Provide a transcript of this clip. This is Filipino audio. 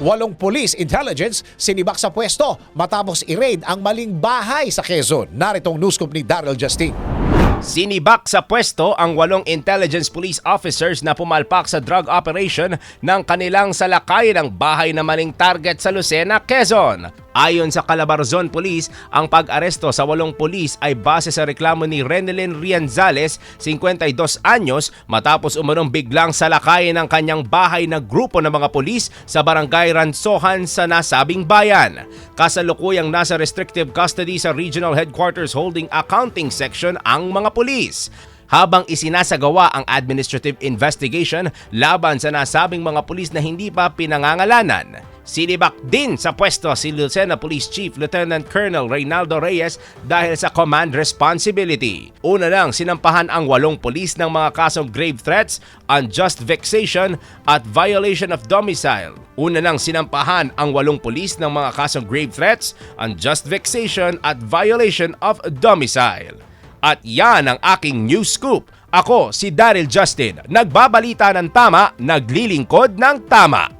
Walong police intelligence sinibak sa pwesto matapos i-raid ang maling bahay sa Quezon. Naritong news ni Daryl Justin. Sinibak sa pwesto ang walong intelligence police officers na pumalpak sa drug operation ng kanilang salakay ng bahay na maling target sa Lucena, Quezon. Ayon sa Calabarzon Police, ang pag-aresto sa walong pulis ay base sa reklamo ni Renelyn Rianzales, 52 anyos, matapos umanong biglang salakay ng kanyang bahay na grupo ng mga pulis sa barangay Ransohan sa nasabing bayan. Kasalukuyang nasa restrictive custody sa Regional Headquarters Holding Accounting Section ang mga pulis habang isinasagawa ang administrative investigation laban sa nasabing mga pulis na hindi pa pinangangalanan. Sinibak din sa pwesto si Lucena Police Chief Lieutenant Colonel Reynaldo Reyes dahil sa command responsibility. Una lang sinampahan ang walong pulis ng mga kasong grave threats, unjust vexation at violation of domicile. Una lang sinampahan ang walong pulis ng mga kasong grave threats, unjust vexation at violation of domicile. At yan ang aking news scoop. Ako si Daryl Justin, nagbabalita ng tama, naglilingkod ng tama.